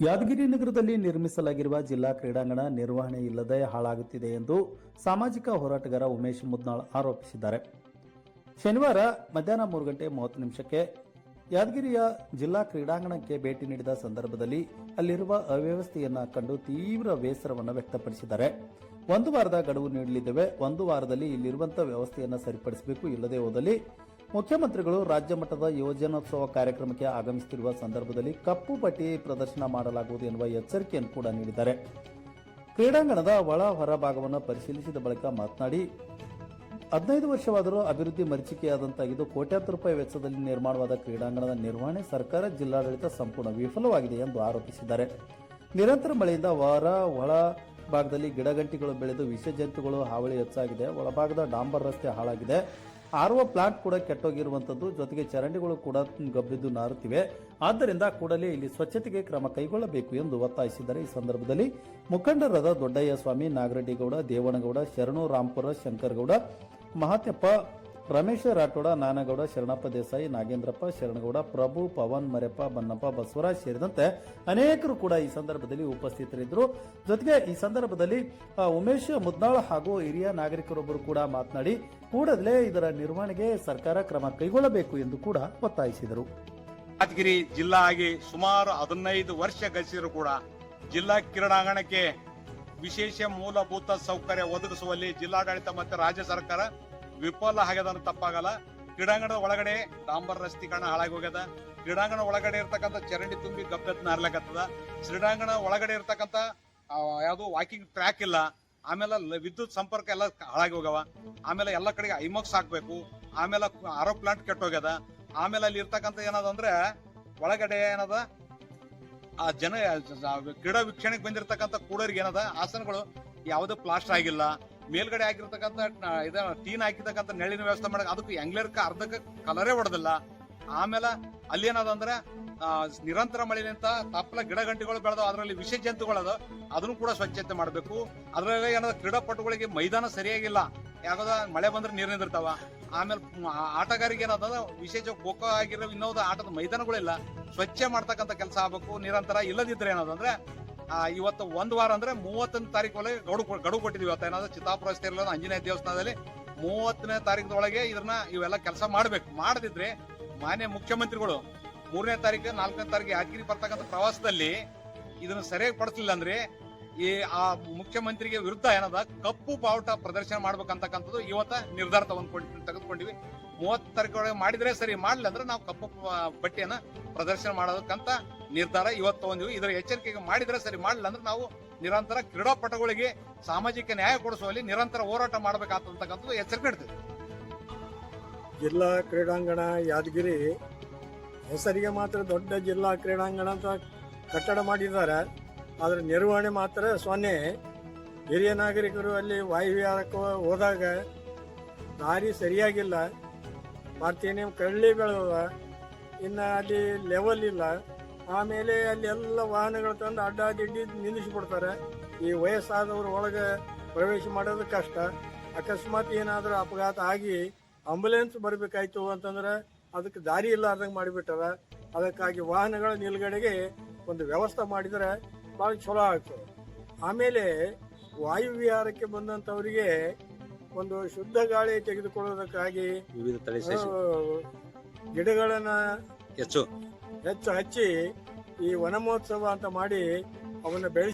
ಯಾದಗಿರಿ ನಗರದಲ್ಲಿ ನಿರ್ಮಿಸಲಾಗಿರುವ ಜಿಲ್ಲಾ ಕ್ರೀಡಾಂಗಣ ನಿರ್ವಹಣೆ ಇಲ್ಲದೆ ಹಾಳಾಗುತ್ತಿದೆ ಎಂದು ಸಾಮಾಜಿಕ ಹೋರಾಟಗಾರ ಉಮೇಶ್ ಮುದ್ನಾಳ್ ಆರೋಪಿಸಿದ್ದಾರೆ. ಶನಿವಾರ ಮಧ್ಯಾಹ್ನ ಮೂರು ಗಂಟೆ ಮೂವತ್ತು ನಿಮಿಷಕ್ಕೆ ಯಾದಗಿರಿಯ ಜಿಲ್ಲಾ ಕ್ರೀಡಾಂಗಣಕ್ಕೆ ಭೇಟಿ ನೀಡಿದ ಸಂದರ್ಭದಲ್ಲಿ ಅಲ್ಲಿರುವ ಅವ್ಯವಸ್ಥೆಯನ್ನು ಕಂಡು ತೀವ್ರ ಬೇಸರವನ್ನು ವ್ಯಕ್ತಪಡಿಸಿದ್ದಾರೆ. ಒಂದು ವಾರದ ಗಡುವು ನೀಡಲಿದ್ದೇವೆ. ಒಂದು ವಾರದಲ್ಲಿ ಇಲ್ಲಿರುವಂತಹ ವ್ಯವಸ್ಥೆಯನ್ನು ಸರಿಪಡಿಸಬೇಕು, ಇಲ್ಲದೆ ಹೋದಲ್ಲಿ ಮುಖ್ಯಮಂತ್ರಿಗಳು ರಾಜ್ಯ ಮಟ್ಟದ ಯೋಜನೋತ್ಸವ ಕಾರ್ಯಕ್ರಮಕ್ಕೆ ಆಗಮಿಸುತ್ತಿರುವ ಸಂದರ್ಭದಲ್ಲಿ ಕಪ್ಪು ಪಟ್ಟಿ ಪ್ರದರ್ಶನ ಮಾಡಲಾಗುವುದು ಎನ್ನುವ ಎಚ್ಚರಿಕೆಯನ್ನು ಕೂಡ ನೀಡಿದ್ದಾರೆ. ಕ್ರೀಡಾಂಗಣದ ಒಳ ಹೊರ ಭಾಗವನ್ನು ಪರಿಶೀಲಿಸಿದ ಬಳಿಕ ಮಾತನಾಡಿ, ಹದಿನೈದು ವರ್ಷವಾದರೂ ಅಭಿವೃದ್ಧಿ ಮರೀಚಿಕೆಯಾದಂತಾಗಿದ್ದು ಕೋಟ್ಯಾಂತರ ರೂಪಾಯಿ ವೆಚ್ಚದಲ್ಲಿ ನಿರ್ಮಾಣವಾದ ಕ್ರೀಡಾಂಗಣದ ನಿರ್ವಹಣೆ ಸರ್ಕಾರ ಜಿಲ್ಲಾಡಳಿತ ಸಂಪೂರ್ಣ ವಿಫಲವಾಗಿದೆ ಎಂದು ಆರೋಪಿಸಿದ್ದಾರೆ. ನಿರಂತರ ಮಳೆಯಿಂದ ಹೊರ ಒಳ ಭಾಗದಲ್ಲಿ ಗಿಡಗಂಟಿಗಳು ಬೆಳೆದು ವಿಷ ಜಂತುಗಳು ಹಾವಳಿ ಹೆಚ್ಚಾಗಿದೆ. ಒಳಭಾಗದ ಡಾಂಬರ್ ರಸ್ತೆ ಹಾಳಾಗಿದೆ. ಆರ್ಒ ಪ್ಲಾಂಟ್ ಕೂಡ ಕೆಟ್ಟೋಗಿರುವಂಥದ್ದು ಜೊತೆಗೆ ಚರಂಡಿಗಳು ಕೂಡ ಗಬ್ಬಿದ್ದು ನಾರುತ್ತಿವೆ. ಆದ್ದರಿಂದ ಕೂಡಲೇ ಇಲ್ಲಿ ಸ್ವಚ್ಛತೆಗೆ ಕ್ರಮ ಕೈಗೊಳ್ಳಬೇಕು ಎಂದು ಒತ್ತಾಯಿಸಿದ್ದಾರೆ. ಈ ಸಂದರ್ಭದಲ್ಲಿ ಮುಖಂಡರಾದ ದೊಡ್ಡಯ್ಯ ಸ್ವಾಮಿ ನಾಗರೆಡ್ಡಿಗೌಡ ದೇವನಗೌಡ, ಶರಣು ರಾಂಪುರ ಶಂಕರಗೌಡ, ಮಹಾತ್ಯಪ್ಪ ರಮೇಶ ರಾಠೋಡ, ನಾನಗೌಡ, ಶರಣಪ್ಪ ದೇಸಾಯಿ, ನಾಗೇಂದ್ರಪ್ಪ, ಶರಣಗೌಡ, ಪ್ರಭು, ಪವನ್, ಮರೆಪ್ಪ, ಬನ್ನಪ್ಪ, ಬಸವರಾಜ್ ಸೇರಿದಂತೆ ಅನೇಕರು ಕೂಡ ಈ ಸಂದರ್ಭದಲ್ಲಿ ಉಪಸ್ಥಿತರಿದ್ದರು. ಜೊತೆಗೆ ಈ ಸಂದರ್ಭದಲ್ಲಿ ಉಮೇಶ್ ಮುದ್ನಾಳ್ ಹಾಗೂ ಹಿರಿಯ ನಾಗರಿಕರೊಬ್ಬರು ಕೂಡ ಮಾತನಾಡಿ, ಕೂಡಲೇ ಇದರ ನಿರ್ವಹಣೆಗೆ ಸರ್ಕಾರ ಕ್ರಮ ಕೈಗೊಳ್ಳಬೇಕು ಎಂದು ಕೂಡ ಒತ್ತಾಯಿಸಿದರು. ರಾಜಗಿರಿ ಜಿಲ್ಲಾ ಆಗಿ ಸುಮಾರು ಹದಿನೈದು ವರ್ಷ ಗಳಿಸಿದ್ರು ಕೂಡ ಜಿಲ್ಲಾ ಕ್ರೀಡಾಂಗಣಕ್ಕೆ ವಿಶೇಷ ಮೂಲಭೂತ ಸೌಕರ್ಯ ಒದಗಿಸುವಲ್ಲಿ ಜಿಲ್ಲಾಡಳಿತ ಮತ್ತು ರಾಜ್ಯ ಸರ್ಕಾರ ವಿಫಲ ಆಗ್ಯದ ಅಂತ ತಪ್ಪಾಗಲ್ಲ. ಕ್ರೀಡಾಂಗಣದ ಒಳಗಡೆ ಡಾಂಬರ್ ರಸ್ತೀಕರಣ ಹಾಳಾಗಿ ಹೋಗ್ಯದ. ಕ್ರೀಡಾಂಗಣ ಒಳಗಡೆ ಇರ್ತಕ್ಕಂಥ ಚರಂಡಿ ತುಂಬಿ ಗಬ್ಬತ್ನ ಹರ್ಲಕತ್ತದ ಕ್ರೀಡಾಂಗಣ ಒಳಗಡೆ ಇರ್ತಕ್ಕಂಥ ಯಾವ್ದು ವಾಕಿಂಗ್ ಟ್ರ್ಯಾಕ್ ಇಲ್ಲ. ಆಮೇಲೆ ವಿದ್ಯುತ್ ಸಂಪರ್ಕ ಎಲ್ಲ ಹಾಳಾಗಿ ಹೋಗವ ಆಮೇಲೆ ಎಲ್ಲ ಕಡೆಗೆ ಐಮಕ್ಸ್ ಹಾಕ್ಬೇಕು. ಆಮೇಲೆ ಆರೋ ಪ್ಲಾಂಟ್ ಕೆಟ್ಟೋಗ್ಯದ. ಆಮೇಲೆ ಅಲ್ಲಿ ಇರ್ತಕ್ಕಂಥ ಏನದ ಅಂದ್ರೆ, ಒಳಗಡೆ ಏನದ, ಆ ಜನ ಕ್ರೀಡಾ ವೀಕ್ಷಣೆಗೆ ಬಂದಿರತಕ್ಕಂಥ ಕೂಡರಿಗೆ ಏನದ, ಆಸನಗಳು ಯಾವುದೇ ಪ್ಲಾಸ್ಟರ್ ಆಗಿಲ್ಲ. ಮೇಲ್ಗಡೆ ಹಾಕಿರ್ತಕ್ಕಂಥ ಇದ ಟೀನ್ ಹಾಕಿರ್ತಕ್ಕಂಥ ನೆಳ್ಳಿನ ವ್ಯವಸ್ಥೆ ಮಾಡಕ್ ಅದಕ್ಕೆ ಎಂಗ್ಲರ್ಕ ಅರ್ಧಕ್ಕೆ ಕಲರೇ ಹೊಡೆದಿಲ್ಲ. ಆಮೇಲೆ ಅಲ್ಲಿ ಏನದ ಅಂದ್ರೆ ಆ, ನಿರಂತರ ಮಳೆಲಿಂತ ತಪ್ಪಲ ಗಿಡ ಗಂಟೆಗಳು ಬೆಳೆದ ಅದರಲ್ಲಿ ವಿಷ ಜಂತುಗಳದ ಅದನ್ನು ಕೂಡ ಸ್ವಚ್ಛತೆ ಮಾಡಬೇಕು. ಅದರಲ್ಲಿ ಏನದ ಕ್ರೀಡಾಪಟುಗಳಿಗೆ ಮೈದಾನ ಸರಿಯಾಗಿಲ್ಲ. ಯಾಕಂದ್ರ ಮಳೆ ಬಂದ್ರೆ ನೀರು ನಿಂದಿರ್ತಾವ. ಆಮೇಲೆ ಆ- ಆಟಗಾರಿಗೆ ಏನದ ವಿಶೇಷ ಖೋಖೋ ಆಗಿರೋ ಇನ್ನೊಂದು ಆಟದ ಮೈದಾನಗಳಿಲ್ಲ. ಸ್ವಚ್ಛ ಮಾಡ್ತಕ್ಕಂಥ ಕೆಲಸ ಆಗ್ಬೇಕು. ನಿರಂತರ ಇಲ್ಲದಿದ್ರೆ ಏನದಂದ್ರೆ ಇವತ್ತು ಒಂದ್ ವಾರ ಅಂದ್ರೆ ಮೂವತ್ತನೇ ತಾರೀಕು ಒಳಗೆ ಗಡು ಗಡು ಕೊಟ್ಟಿದ್ವಿ ಇವತ್ತು ಏನಾದ್ರು ಚಿತ್ತಾಪುರ ರಸ್ತೆ ಆಂಜನೇಯ ದೇವಸ್ಥಾನದಲ್ಲಿ ಮೂವತ್ತನೇ ತಾರೀಕದೊಳಗೆ ಇದನ್ನ ಇವೆಲ್ಲ ಕೆಲಸ ಮಾಡ್ಬೇಕು. ಮಾಡದಿದ್ರೆ ಮಾನ್ಯ ಮುಖ್ಯಮಂತ್ರಿಗಳು ಮೂರನೇ ತಾರೀಕು, ನಾಲ್ಕನೇ ತಾರೀಕು ಯಾದಗಿರಿ ಬರ್ತಕ್ಕಂಥ ಪ್ರವಾಸದಲ್ಲಿ ಇದನ್ನ ಸರಿಯಾಗಿ ಪಡಿಸಲಿಲ್ಲ ಅಂದ್ರೆ ಈ ಆ ಮುಖ್ಯಮಂತ್ರಿಗೆ ವಿರುದ್ಧ ಏನದ ಕಪ್ಪು ಬಾವುಟ ಪ್ರದರ್ಶನ ಮಾಡ್ಬೇಕಂತಕ್ಕಂಥದ್ದು ಇವತ್ತ ನಿರ್ಧಾರ ತಗೊಂಡ್ಕೊಂಡು ತೆಗೆದುಕೊಂಡಿವಿ. ಮೂವತ್ತು ತಾರೀಕು ಮಾಡಿದ್ರೆ ಸರಿ, ಮಾಡ್ಲಿಲ್ಲ ಅಂದ್ರೆ ನಾವು ಕಪ್ಪು ಬಟ್ಟೆಯನ್ನ ಪ್ರದರ್ಶನ ಮಾಡೋದಕ್ಕಂತ ನಿರ್ಧಾರ ಇವತ್ತು ತಗೊಂಡಿವಿ ಇದರ ಎಚ್ಚರಿಕೆಗೆ ಮಾಡಿದ್ರೆ ಸರಿ, ಮಾಡಲಿಲ್ಲ ಅಂದ್ರೆ ನಾವು ನಿರಂತರ ಕ್ರೀಡಾಪಟುಗಳಿಗೆ ಸಾಮಾಜಿಕ ನ್ಯಾಯ ಕೊಡಿಸುವಲ್ಲಿ ನಿರಂತರ ಹೋರಾಟ ಮಾಡಬೇಕಾಗ್ತಕ್ಕಂಥದ್ದು ಎಚ್ಚರಿಕೆ ನೀಡ್ತೀವಿ ಜಿಲ್ಲಾ ಕ್ರೀಡಾಂಗಣ ಯಾದಗಿರಿ ಹೆಸರಿಗೆ ಮಾತ್ರ ದೊಡ್ಡ ಜಿಲ್ಲಾ ಕ್ರೀಡಾಂಗಣ ಅಂತ ಕಟ್ಟಡ ಮಾಡಿದ್ದಾರೆ. ಅದರ ನಿರ್ವಹಣೆ ಮಾತ್ರ ಸೊನ್ನೆ. ಹಿರಿಯ ನಾಗರಿಕರು ಅಲ್ಲಿ ವಾಯುವಿಹಾರಕ್ಕೆ ಹೋದಾಗ ದಾರಿ ಸರಿಯಾಗಿಲ್ಲ. ಮತ್ತೇನೇ ಕಳ್ಳಿ ಬೆಳೆದ ಇನ್ನು ಅಲ್ಲಿ ಲೆವೆಲ್ ಇಲ್ಲ. ಆಮೇಲೆ ಅಲ್ಲಿ ಎಲ್ಲ ವಾಹನಗಳು ತಂದು ಅಡ್ಡಾದಿಡ್ಡಿ ನಿಲ್ಲಿಸ್ಬಿಡ್ತಾರೆ. ಈ ವಯಸ್ಸಾದವರು ಒಳಗೆ ಪ್ರವೇಶ ಮಾಡೋದು ಕಷ್ಟ. ಅಕಸ್ಮಾತ್ ಏನಾದರೂ ಅಪಘಾತ ಆಗಿ ಆಂಬುಲೆನ್ಸ್ ಬರಬೇಕಾಯ್ತು ಅಂತಂದ್ರೆ ಅದಕ್ಕೆ ದಾರಿ ಇಲ್ಲಾರ್ದಂಗೆ ಮಾಡಿಬಿಟ್ಟಾರ. ಅದಕ್ಕಾಗಿ ವಾಹನಗಳ ನಿಲುಗಡೆಗೆ ಒಂದು ವ್ಯವಸ್ಥೆ ಮಾಡಿದರೆ ಭಾಳ ಚಲೋ ಆಗ್ತದೆ. ಆಮೇಲೆ ವಾಯುವಿಹಾರಕ್ಕೆ ಬಂದಂಥವರಿಗೆ ಒಂದು ಶುದ್ಧ ಗಾಳಿ ತೆಗೆದುಕೊಳ್ಳೋದಕ್ಕಾಗಿ ಆ, ಹೆಚ್ಚು. ಹೆಚ್ಚು ಹಚ್ಚಿ ಈ ವನಮಹೋತ್ಸವ ಅಂತ ಮಾಡಿ ಅವನ್ನ ಬೆಳೆಸಿ